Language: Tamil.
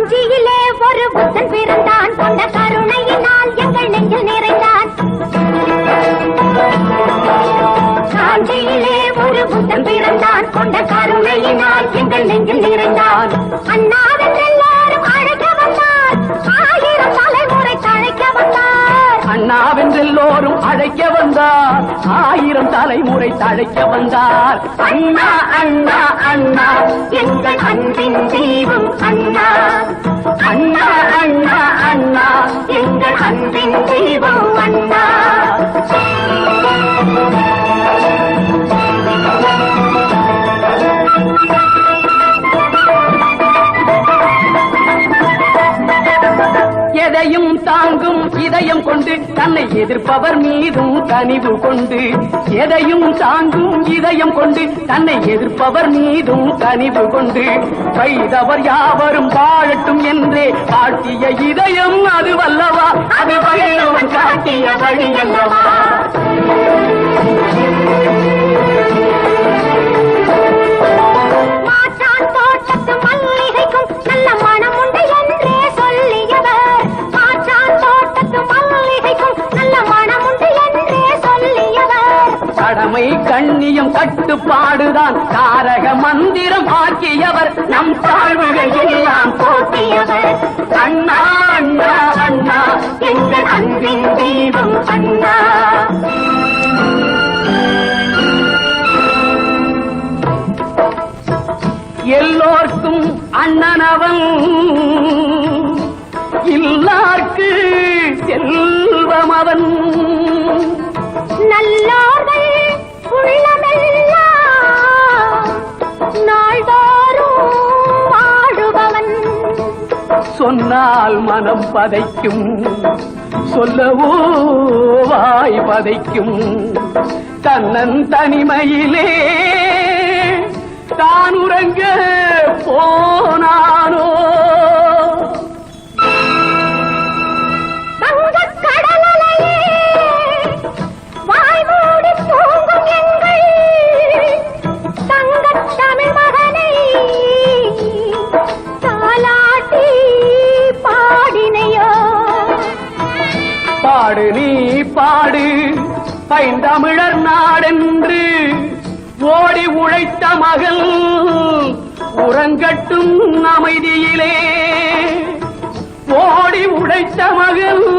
காஞ்சியிலே ஒரு புத்தன் பிறந்தான். கொண்ட கருணையினால் எங்கள் நெஞ்சில் நிறைந்தான். காஞ்சியிலே ஒரு புத்தன் பிறந்தான். கொண்ட கருணையினால் எங்கள் நெஞ்சில் நிறைந்தான். அண்ணா அழைக்க வந்தார். ஆயிரம் தலைமுறை தழைக்க வந்தார். அண்ணா அண்ணா அண்ணா எங்கள் அன்பின் தெய்வம் அண்ணா. அண்ணா அண்ணா அண்ணா எங்கள் அன்பின் தெய்வம் அண்ணா. எதையும் தாங்கும் இதயம் கொண்டு தன்னை எதிர்ப்பவர் மீதும் கனிவு கொண்டு. எதையும் தாங்கும் இதயம் கொண்டு தன்னை எதிர்ப்பவர் மீதும் கனிவு கொண்டு. வைதவர் யாவரும் வாழட்டும் என்றே காட்டிய இதயம் அது வல்லவா? அது வல்லவன் காட்டிய வழி அல்லவா? கடமை கண்ணியம் கட்டுப்பாடுதான் தாரக மந்திரம் ஆக்கியவர் நம் தாழ்வுகள் எல்லாம் போற்றியவர். அண்ணா அண்ணா அண்ணா எங்கள் அன்பின் தெய்வம் அண்ணா. எல்லோர்க்கும் அண்ணனவன். சொன்னால் மனம் பதைக்கும். சொல்லவோ வாய் பதைக்கும். தன்னன் தனிமையிலே தான் உறங்க போனானோ. நீ பாடு. பைந்தமிழர் நாடென்று ஓடி உழைத்த மகள் உறங்கட்டும் அமைதியிலே. ஓடி உழைத்த மகள்